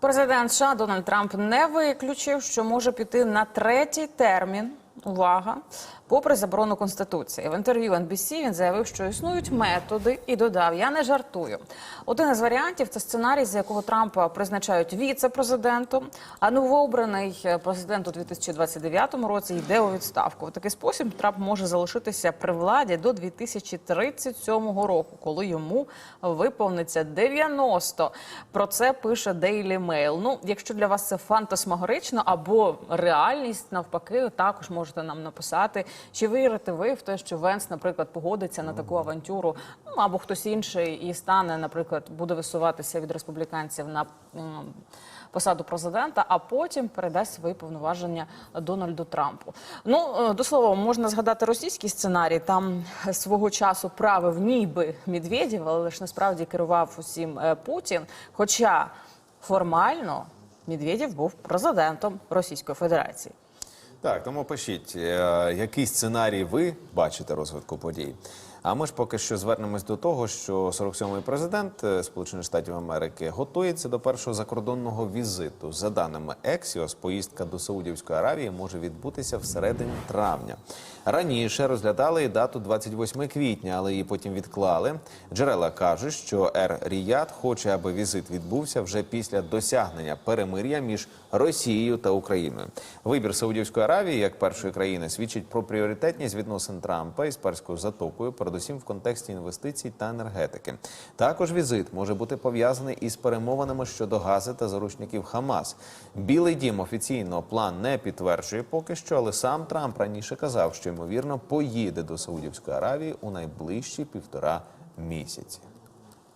Президент США Дональд Трамп не виключив, що може піти на третій термін. Увага, попри заборону конституції в інтерв'ю NBC він заявив, що існують методи, і додав: Я не жартую. Один із варіантів це сценарій, з якого Трампа призначають віце-президентом, а новообраний президент у 2029 році йде у відставку. У такий спосіб Трамп може залишитися при владі до 2037 року, коли йому виповниться 90. Про це пише Daily Mail. Ну, якщо для вас це фантасмагорично або реальність, навпаки, також можете нам написати, чи вірите ви в те, що Венс, наприклад, погодиться на таку авантюру, ну або хтось інший і стане, наприклад, буде висуватися від республіканців на посаду президента, а потім передасть свої повноваження Дональду Трампу. Ну е, до слова, можна згадати російський сценарій. Там свого часу правив ніби Медведєв, але ж насправді керував усім е, Путін. Хоча формально Медведєв був президентом Російської Федерації. Так, тому пишіть, е, який сценарій ви бачите розвитку подій. А ми ж поки що звернемось до того, що 47-й президент е, Сполучених Штатів Америки готується до першого закордонного візиту. За даними Ексіос, поїздка до Саудівської Аравії може відбутися в середині травня. Раніше розглядали і дату 28 квітня, але її потім відклали. Джерела кажуть, що Ер Ріяд хоче, аби візит відбувся вже після досягнення перемир'я між Росією та Україною. Вибір Саудівської Аравії як першої країни свідчить про пріоритетність відносин Трампа із перською затокою, передусім в контексті інвестицій та енергетики. Також візит може бути пов'язаний із перемовинами щодо гази та заручників Хамас. Білий дім офіційно план не підтверджує поки що, але сам Трамп раніше казав, що ймовірно поїде до Саудівської Аравії у найближчі півтора місяці.